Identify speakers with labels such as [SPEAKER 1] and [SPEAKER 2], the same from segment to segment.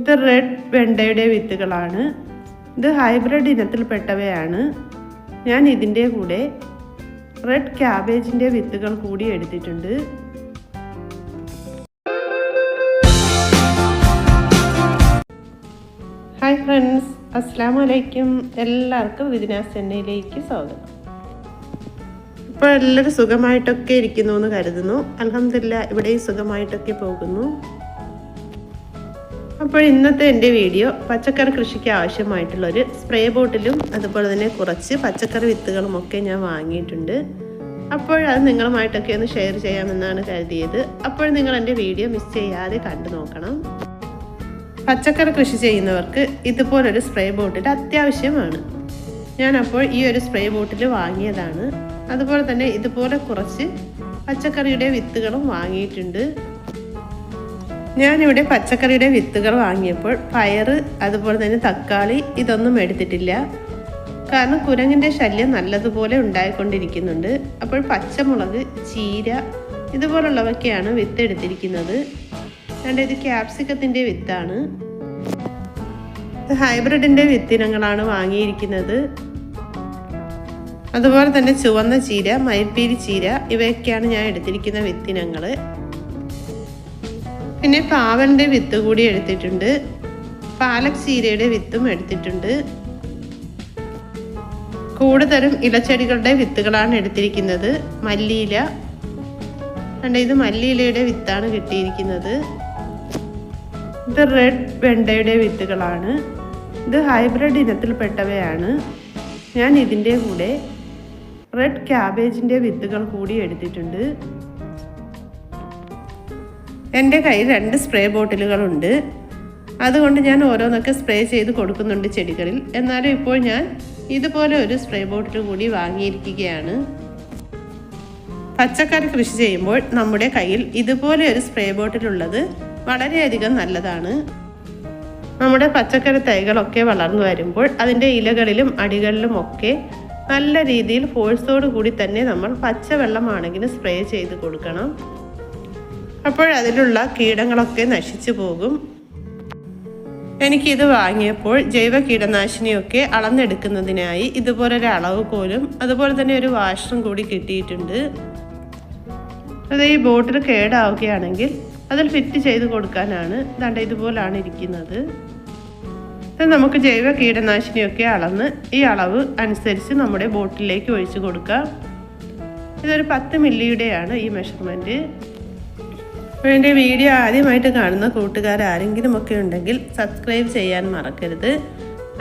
[SPEAKER 1] ഇത് റെഡ് വെണ്ടയുടെ വിത്തുകളാണ്. ഇത് ഹൈബ്രിഡ് ഇനത്തിൽപ്പെട്ടവയാണ്. ഞാൻ ഇതിന്റെ കൂടെ റെഡ് ക്യാബേജിന്റെ വിത്തുകൾ കൂടി എടുത്തിട്ടുണ്ട്. ഹായ് ഫ്രണ്ട്സ് അസ്സാം വലൈക്കും എല്ലാവർക്കും വിദിനാസ് ചെന്നൈയിലേക്ക് സ്വാഗതം. ഇപ്പോൾ എല്ലാവരും സുഖമായിട്ടൊക്കെ ഇരിക്കുന്നു എന്ന് കരുതുന്നു. അലഹമില്ല ഇവിടെയും സുഖമായിട്ടൊക്കെ പോകുന്നു. അപ്പോൾ ഇന്നത്തെ എന്റെ വീഡിയോ പച്ചക്കറി കൃഷിക്ക് ആവശ്യമായിട്ടുള്ളൊരു സ്പ്രേ ബോട്ടിലും അതുപോലെ തന്നെ കുറച്ച് പച്ചക്കറി വിത്തുകളുമൊക്കെ ഞാൻ വാങ്ങിയിട്ടുണ്ട്. അപ്പോൾ അത് നിങ്ങളുമായിട്ടൊക്കെ ഒന്ന് ഷെയർ ചെയ്യാമെന്നാണ് കരുതിയത്. അപ്പോൾ നിങ്ങൾ എന്റെ വീഡിയോ മിസ് ചെയ്യാതെ കണ്ടു നോക്കണം. പച്ചക്കറി കൃഷി ചെയ്യുന്നവർക്ക് ഇതുപോലൊരു സ്പ്രേ ബോട്ടിൽ അത്യാവശ്യമാണ്. ഞാൻ അപ്പോൾ ഈ ഒരു സ്പ്രേ ബോട്ടിൽ വാങ്ങിയതാണ്. അതുപോലെ തന്നെ ഇതുപോലെ കുറച്ച് പച്ചക്കറിയുടെ വിത്തുകളും വാങ്ങിയിട്ടുണ്ട്. ഞാനിവിടെ പച്ചക്കറിയുടെ വിത്തുകൾ വാങ്ങിയപ്പോൾ പയറ് അതുപോലെ തന്നെ തക്കാളി ഇതൊന്നും എടുത്തിട്ടില്ല. കാരണം കുരങ്ങിന്റെ ശല്യം നല്ലതുപോലെ ഉണ്ടായിക്കൊണ്ടിരിക്കുന്നുണ്ട്. അപ്പോൾ പച്ചമുളക് ചീര ഇതുപോലുള്ളവയൊക്കെയാണ് വിത്ത് എടുത്തിരിക്കുന്നത് രണ്ട് ഇത് ക്യാപ്സിക്കത്തിന്റെ വിത്താണ്. ഇത് ഹൈബ്രിഡിന്റെ വിത്തിനങ്ങളാണ് വാങ്ങിയിരിക്കുന്നത്. അതുപോലെ തന്നെ ചുവന്ന ചീര മയിൽപ്പീരി ചീര ഇവയൊക്കെയാണ് ഞാൻ എടുത്തിരിക്കുന്ന വിത്തിനങ്ങൾ പിന്നെ പാവലിന്റെ വിത്ത് കൂടി എടുത്തിട്ടുണ്ട്. പാലക് ചീരയുടെ വിത്തും എടുത്തിട്ടുണ്ട്. കൂടുതലും ഇലച്ചെടികളുടെ വിത്തുകളാണ് എടുത്തിരിക്കുന്നത്. മല്ലിയില. കണ്ട ഇത് മല്ലിയിലയുടെ വിത്താണ് കിട്ടിയിരിക്കുന്നത്. ഇത് റെഡ് വെണ്ടയുടെ വിത്തുകളാണ്. ഇത് ഹൈബ്രിഡ് ഇനത്തിൽപ്പെട്ടവയാണ്. ഞാൻ ഇതിന്റെ കൂടെ റെഡ് ക്യാബേജിന്റെ വിത്തുകൾ കൂടി എടുത്തിട്ടുണ്ട്. എന്റെ കയ്യിൽ രണ്ട് സ്പ്രേ ബോട്ടിലുകളുണ്ട്. അതുകൊണ്ട് ഞാൻ ഓരോന്നൊക്കെ സ്പ്രേ ചെയ്ത് കൊടുക്കുന്നുണ്ട് ചെടികളിൽ. എന്നാലും ഇപ്പോൾ ഞാൻ ഇതുപോലെ ഒരു സ്പ്രേ ബോട്ടിൽ കൂടി വാങ്ങിയിരിക്കുകയാണ്. പച്ചക്കറി കൃഷി ചെയ്യുമ്പോൾ നമ്മുടെ കയ്യിൽ ഇതുപോലെ ഒരു സ്പ്രേ ബോട്ടിലുള്ളത് വളരെയധികം നല്ലതാണ്. നമ്മുടെ പച്ചക്കറി തൈകളൊക്കെ വളർന്നു വരുമ്പോൾ അതിന്റെ ഇലകളിലും അടികളിലും ഒക്കെ നല്ല രീതിയിൽ ഫോഴ്സോട് കൂടി തന്നെ നമ്മൾ പച്ചവെള്ളമാണെങ്കിലും സ്പ്രേ ചെയ്ത് കൊടുക്കണം. അപ്പോൾ അതിലുള്ള കീടങ്ങളൊക്കെ നശിച്ചു പോകും. എനിക്കിത് വാങ്ങിയപ്പോൾ ജൈവ കീടനാശിനിയൊക്കെ അളന്നെടുക്കുന്നതിനായി ഇതുപോലൊരു അളവ് പോലും അതുപോലെ തന്നെ ഒരു വാഷറും കൂടി കിട്ടിയിട്ടുണ്ട്. അത് ഈ ബോട്ടിൽ കേടാവുകയാണെങ്കിൽ അതിൽ ഫിറ്റ് ചെയ്ത് കൊടുക്കാനാണ് ദണ്ട ഇതുപോലാണ് ഇരിക്കുന്നത്. നമുക്ക് ജൈവ കീടനാശിനിയൊക്കെ അളന്ന് ഈ അളവ് അനുസരിച്ച് നമ്മുടെ ബോട്ടിലേക്ക് ഒഴിച്ചു കൊടുക്കാം. ഇതൊരു പത്ത് മില്ലിയുടെയാണ് ഈ മെഷർമെന്റ്. അപ്പോൾ എന്റെ വീഡിയോ ആദ്യമായിട്ട് കാണുന്ന കൂട്ടുകാർ ആരെങ്കിലും ഒക്കെ ഉണ്ടെങ്കിൽ സബ്സ്ക്രൈബ് ചെയ്യാൻ മറക്കരുത്.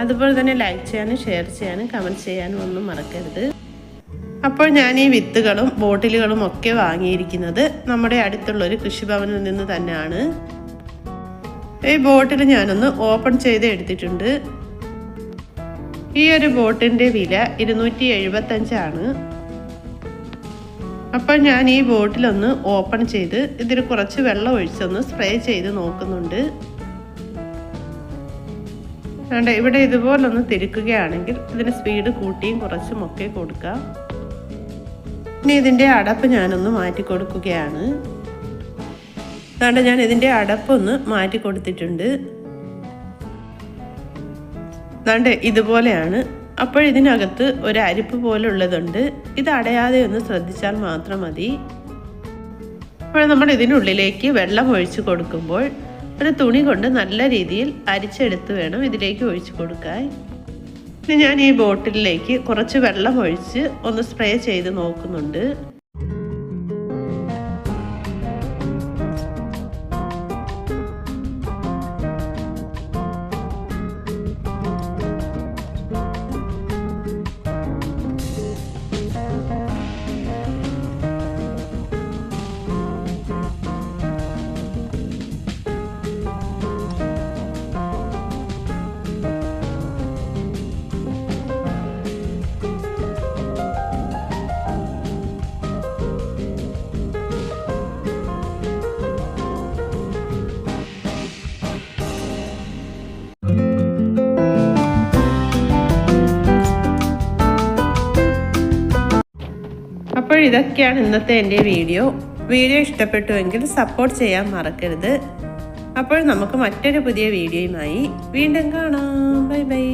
[SPEAKER 1] അതുപോലെ തന്നെ ലൈക്ക് ചെയ്യാനും ഷെയർ ചെയ്യാനും കമന്റ് ചെയ്യാനും ഒന്നും മറക്കരുത്. അപ്പോൾ ഞാൻ ഈ വിത്തുകളും ബോട്ടിലുകളും ഒക്കെ വാങ്ങിയിരിക്കുന്നത് നമ്മുടെ അടുത്തുള്ള ഒരു കൃഷിഭവനിൽ നിന്ന് തന്നെയാണ്. ഈ ബോട്ടിൽ ഞാനൊന്ന് ഓപ്പൺ ചെയ്ത് എടുത്തിട്ടുണ്ട്. ഈ ഒരു ബോട്ടിന്റെ വില ഇരുന്നൂറ്റി എഴുപത്തഞ്ചാണ്. അപ്പോൾ ഞാൻ ഈ ബോട്ടിലൊന്ന് ഓപ്പൺ ചെയ്ത് ഇതിൽ കുറച്ച് വെള്ളം ഒഴിച്ചൊന്ന് സ്പ്രേ ചെയ്ത് നോക്കുന്നുണ്ട്. വേണ്ട ഇവിടെ ഇതുപോലൊന്ന് തിരുക്കുകയാണെങ്കിൽ ഇതിന് സ്പീഡ് കൂട്ടിയും കുറച്ചും ഒക്കെ കൊടുക്കാം. ഇനി ഇതിന്റെ അടപ്പ് ഞാനൊന്ന് മാറ്റി കൊടുക്കുകയാണ്. അതുകൊണ്ട് ഞാൻ ഇതിന്റെ അടപ്പൊന്ന് മാറ്റി കൊടുത്തിട്ടുണ്ട്. അതുകൊണ്ട് ഇതുപോലെയാണ് അപ്പോൾ ഇതിനകത്ത് ഒരു അരിപ്പ് പോലെ ഉള്ളതുണ്ട് ഇത് അടയാതെ ഒന്ന് ശ്രദ്ധിച്ചാൽ മാത്രം മതി. അപ്പോൾ നമ്മൾ ഇതിനുള്ളിലേക്ക് വെള്ളം ഒഴിച്ചു കൊടുക്കുമ്പോൾ ഒരു തുണി കൊണ്ട് നല്ല രീതിയിൽ അരിച്ചെടുത്ത് വേണം ഇതിലേക്ക് ഒഴിച്ചു കൊടുക്കാൻ. ഇനി ഞാൻ ഈ ബോട്ടിലേക്ക് കുറച്ച് വെള്ളം ഒഴിച്ച് ഒന്ന് സ്പ്രേ ചെയ്ത് നോക്കുന്നുണ്ട്. ഇതൊക്കെയാണ് ഇന്നത്തെ എന്റെ വീഡിയോ. വീഡിയോ ഇഷ്ടപ്പെട്ടുവെങ്കിൽ സപ്പോർട്ട് ചെയ്യാൻ മറക്കരുത്. അപ്പോൾ നമുക്ക് മറ്റൊരു പുതിയ വീഡിയോയുമായി വീണ്ടും കാണാം. Bye bye.